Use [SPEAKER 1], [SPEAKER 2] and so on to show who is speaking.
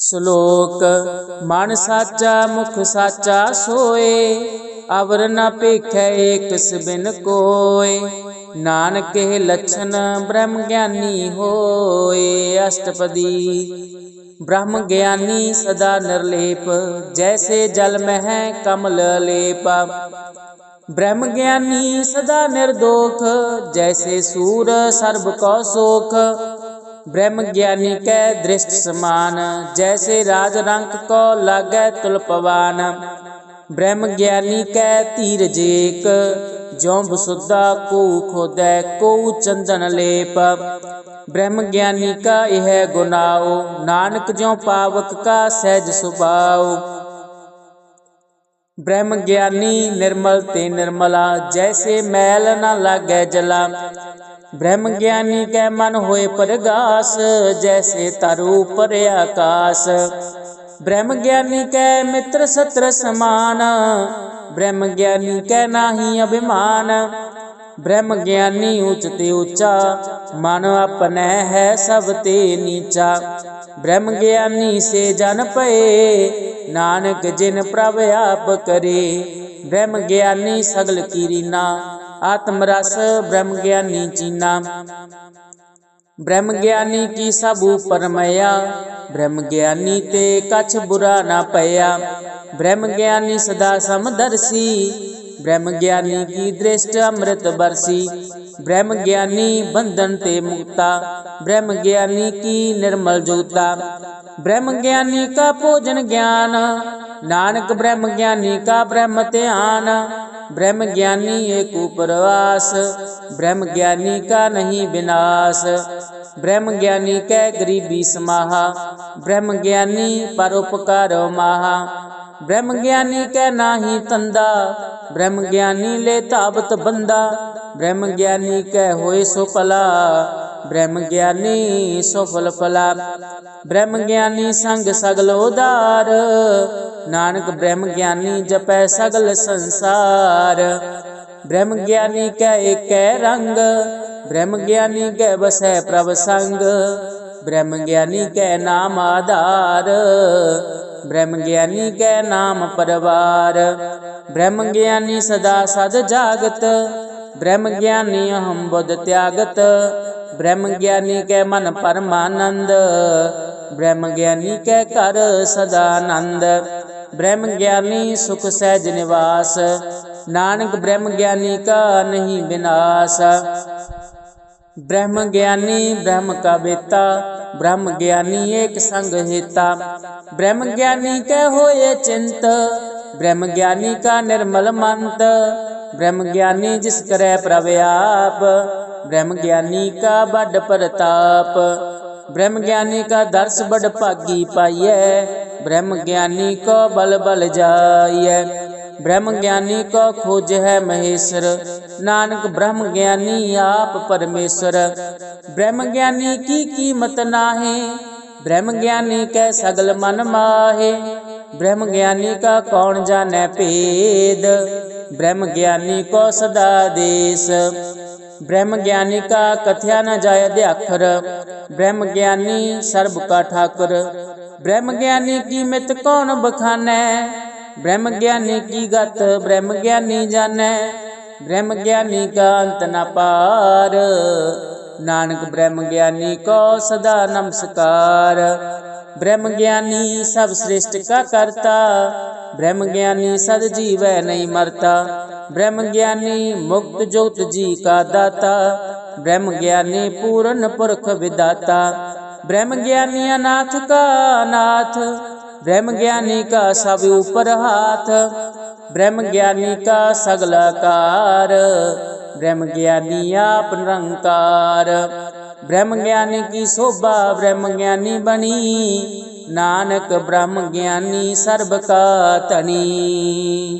[SPEAKER 1] ਸ਼ਲੋਕ, ਮਨ ਸਾਚਾ, ਮੁਖ ਸਾਚਾ ਸੋਏ, ਅਵਰ ਨ ਭੇਖੈ ਏਕ ਬਿਨ ਕੋਏ, ਨਾਨਕੇ ਲਛਨ ਬ੍ਰਹਮ ਗਿਆਨੀ ਹੋਏ। ਅਸ਼ਟਪਦੀ, ਬ੍ਰਹਮ ਗਿਆਨੀ ਸਦਾ ਨਿਰਲੇਪ, ਜੈਸੇ ਜਲ ਮਹਿ ਕਮਲ ਲੇਪ ਬ੍ਰਹਮ ਗਿਆਨੀ ਸਦਾ ਨਿਰਦੋਖ, ਜੈਸੇ ਸੂਰ ਸਰਬ ਕੋ ਸੋਖ ਬ੍ਰਹਮ ਗਿਆਨੀ ਕੈ ਦ੍ਰਿਸ਼ਟ ਸਮਾਨ, ਜੈਸੇ ਰਾਜ ਰੰਕ ਕੋ ਲਾਗੈ ਤੁਲਪਵਾਨ ਬ੍ਰਹਮ ਗਿਆਨੀ ਕੈ ਧੀਰਜ ਏਕ, ਜਿਉ ਬਸੁੱਧਾ ਕੋ ਖੋਦੈ ਕੋ ਚੰਦਨ ਲੇਪ। ਬ੍ਰਹਮ ਗਿਆਨੀ ਕਾ ਇਹ ਗੁਨਾਓ, ਨਾਨਕ ਜਿਉ ਪਾਵਕ ਕਾ ਸਹਿਜ ਸੁਭਾਓ। ਬ੍ਰਹਮ ਗਿਆਨੀ ਨਿਰਮਲ ਤੇ ਨਿਰਮਲਾ, ਜੈਸੇ ਮੈਲ ਨਾ ਲਾਗੈ ਜਲਾ। ਬ੍ਰਹਮ ਗਿਆਨੀ ਕੈ ਮਨ ਹੋਏ ਪਰਗਾਸ, ਜੈਸੇ ਤਰੁ ਉਪਰ ਆਕਾਸ। ਬ੍ਰਹਮ ਗਿਆਨੀ ਕੈ ਮਿੱਤਰ ਸਤਰ ਸਮਾਨ, ਬ੍ਰਹਮ ਗਿਆਨੀ ਕੈ ਨਾਹੀ ਅਭਿਮਾਨ। ਬ੍ਰਹਮ ਗਿਆਨੀ ਉੱਚ ਤੇ ਉੱਚਾ, ਮਨ ਆਪਣੈ ਹੈ ਸਭ ਤੇ ਨੀਚਾ। ਬ੍ਰਹਮ ਗਿਆਨੀ ਸੇ ਜਨ ਪਏ ਨਾਨਕ ਜਿਨ ਪ੍ਰਭ ਆਪ ਕਰੇ। ਬ੍ਰਹਮ ਗਿਆਨੀ ਸਗਲ ਕੀਰੀਨਾ ਆਤਮ ਰਸ ਬ੍ਰਹਮ ਗਿਆਨੀ ਚੀਨਾ ਬ੍ਰਹਮ ਗਿਆਨੀ ਕੀ ਸਭੂ ਉਪਰ ਬ੍ਰਹਮ ਗਿਆਨੀ ਤੇ ਕਛ ਬੁਰਾ ਨਾ ਪਇਆ। ਬ੍ਰਹਮ ਗਿਆਨੀ ਸਦਾ ਸਮਦਰਸੀ ਬ੍ਰਹਮ ਗਿਆਨੀ ਕੀ ਦ੍ਰਿਸ਼ਟ ਅੰਮ੍ਰਿਤ ਬਰਸੀ। ਬ੍ਰਹਮ ਗਿਆਨੀ ਬੰਧਨ ਤੇ ਮੁਕਤਾ। ਬ੍ਰਹਮ ਗਿਆਨੀ ਕੀ ਨਿਰਮਲ ਜੋਤਾ। ਬ੍ਰਹਮ ਗਿਆਨੀ ਕਾ ਭੋਜਨ ਗਿਆਨ। ਨਾਨਕ ਬ੍ਰਹਮ ਗਿਆਨੀ ਕਾ ਬ੍ਰਹਮ ਧਿਆਨ। ਬ੍ਰਹਮ ਗਿਆਨੀ ਏਕ ਉਪਰਵਾਸ, ਬ੍ਰਹਮ ਗਿਆਨੀ ਕਾ ਨਹੀਂ ਵਿਨਾਸ਼ ਬ੍ਰਹਮ ਗਿਆਨੀ ਕੈ ਗਰੀਬੀ ਸਮਾਹਾ, ਬ੍ਰਹਮ ਗਿਆਨੀ ਪਰਉਪਕਾਰ ਮਾਹਾ ਬ੍ਰਹਮ ਗਿਆਨੀ ਕੈ ਨਾਹੀ ਤੰਦਾ, ਬ੍ਰਹਮ ਗਿਆਨੀ ਲੈ ਧਾਵਤ ਬੰਦਾ। ਬ੍ਰਹਮ ਗਿਆਨੀ ਕੈ ਹੋਏ ਸੋ ਭਲਾ ਬ੍ਰਹਮ ਗਿਆਨੀ ਸੋ ਫਲਾ ਬ੍ਰਹਮ ਗਿਆਨੀ ਸੰਗ ਸਗਲ ਉਦਾਰ। ਨਾਨਕ ਬ੍ਰਹਮ ਗਿਆਨੀ ਜਪੈ ਸਗਲ ਸੰਸਾਰ। ਬ੍ਰਹਮ ਗਿਆਨੀ ਕੈ ਏਕੈ ਰੰਗ। ਬ੍ਰਹਮ ਗਿਆਨੀ ਕੈ ਵਸੈ ਪ੍ਰਭ ਸੰਗ। ਬ੍ਰਹਮ ਗਿਆਨੀ ਕੈ ਨਾਮ ਆਧਾਰ। ਬ੍ਰਹਮ ਗਿਆਨੀ ਕੈ ਨਾਮ ਪਰਵਾਰ। ਬ੍ਰਹਮ ਗਿਆਨੀ ਸਦਾ ਸਦ ਜਾਗਤ। ਬ੍ਰਹਮ ਗਿਆਨੀ ਅਹੰ ਬੁੱਧ ਤਿਆਗਤ। ਬ੍ਰਹਮ ਗਿਆਨੀ ਕੈ ਮਨ ਪਰਮਾਨੰਦ, ਬ੍ਰਹਮ ਗਿਆਨੀ ਕੈ ਕਰ ਸਦਾ ਆਨੰਦ ਬ੍ਰਹਮ ਗਿਆਨੀ ਸੁਖ ਸਹਿਜ ਨਿਵਾਸ, ਨਾਨਕ ਬ੍ਰਹਮ ਗਿਆਨੀ ਕਾ ਨਹੀਂ ਵਿਨਾਸ਼ ਬ੍ਰਹਮ ਗਿਆਨੀ ਬ੍ਰਹਮ ਕਾ ਬੇਤਾ, ਬ੍ਰਹਮ ਗਿਆਨੀ ਏਕ ਸੰਗ ਹੇਤਾ। ਬ੍ਰਹਮ ਗਿਆਨੀ ਕੈ ਹੋਏ ਚਿੰਤ, ਬ੍ਰਹਮ ਗਿਆਨੀ ਕਾ ਨਿਰਮਲ ਮੰਤ। ਬ੍ਰਹਮ ਗਿਆਨੀ ਜਿਸ ਕਰੈ ਪ੍ਰਭ ਆਪ ਬ੍ਰਹਮ ਗਿਆਨੀ ਕਾ ਵੱਡ ਪ੍ਰਤਾਪ ਬ੍ਰਹਮ ਗਿਆਨੀ ਕਾ ਦਰਸ ਬੜ ਭਾਗੀ ਪਾਈਐ ਬ੍ਰਹਮ ਗਿਆਨੀ ਕੋ ਬਲ ਬਲ ਜਾਈਐ ਬ੍ਰਹਮ ਗਿਆਨੀ ਕੋ ਖੋਜ ਹੈ ਮਹੇਸ਼ਰ ਨਾਨਕ ਬ੍ਰਹਮ ਗਿਆਨੀ ਆਪ ਪਰਮੇਸ਼ਰ ਬ੍ਰਹਮ ਗਿਆਨੀ ਕੀ ਕੀਮਤ ਨਾਹੀ ਬ੍ਰਹਮ ਗਿਆਨੀ ਕੈ ਸਗਲ ਮਨ ਮਾਹੇ ਬ੍ਰਹਮ ਗਿਆਨੀ ਕਾ ਕੌਣ ਜਾਣੈ ਭੇਦ ਬ੍ਰਹਮ ਗਿਆਨੀ ਕੋ ਸਦਾ ਦੇਸ ਬ੍ਰਹਮ ਗਿਆਨੀ ਕਾ ਕਥਿਆ ਨ ਜਾਏ ਅਧਿਆਖਰ ਬ੍ਰਹਮ ਗਿਆਨੀ ਸਰਬ ਕਾ ਠਾਕੁਰ। ਬ੍ਰਹਮ ਗਿਆਨੀ ਕੀ ਮਿਤ ਕੌਣ ਬਖਾਨੈ? ਬ੍ਰਹਮ ਗਿਆਨੀ ਕੀ ਗਤ? ਬ੍ਰਹਮ ਗਿਆਨੀ ਜਾਣੈ। ਬ੍ਰਹਮ ਗਿਆਨੀ ਕਾ ਅੰਤ ਨ ਪਾਰ। ਨਾਨਕ ਬ੍ਰਹਮ ਗਿਆਨੀ ਕੋ ਸਦਾ ਨਮਸਕਾਰ। ਬ੍ਰਹਮ ਗਿਆਨੀ ਸਭ ਸ੍ਰਿਸ਼ਟ ਕਾ ਕਰਤਾ। ਬ੍ਰਹਮ ਗਿਆਨੀ ਸਦ ਜੀਵੈ ਨਹੀਂ ਮਰਤਾ। ਬ੍ਰਹਮ ਗਿਆਨੀ ਮੁਕਤ ਜੋਤ ਜੀ ਕਾ ਦਾਤਾ, ਬ੍ਰਹਮ ਗਿਆਨੀ ਪੂਰਨ ਪੁਰਖ ਵਿਦਾਤਾ, ਬ੍ਰਹਮ ਗਿਆਨੀ ਅਨਾਥ ਕਾ ਅਨਾਥ, ਬ੍ਰਹਮ ਗਿਆਨੀ ਕਾ ਸਭ ਉਪਰ ਹਾਥ, ਬ੍ਰਹਮ ਗਿਆਨੀ ਕਾ ਸਗਲ ਆਕਾਰ, ਬ੍ਰਹਮ ਗਿਆਨੀ ਆਪ ਨਿਰੰਕਾਰ, ਬ੍ਰਹਮ ਗਿਆਨੀ ਕੀ ਸੋਭਾ ਬ੍ਰਹਮ ਗਿਆਨੀ ਬਣੀ, ਨਾਨਕ ਬ੍ਰਹਮ ਗਿਆਨੀ ਸਰਬ ਕਾ ਧਨੀ।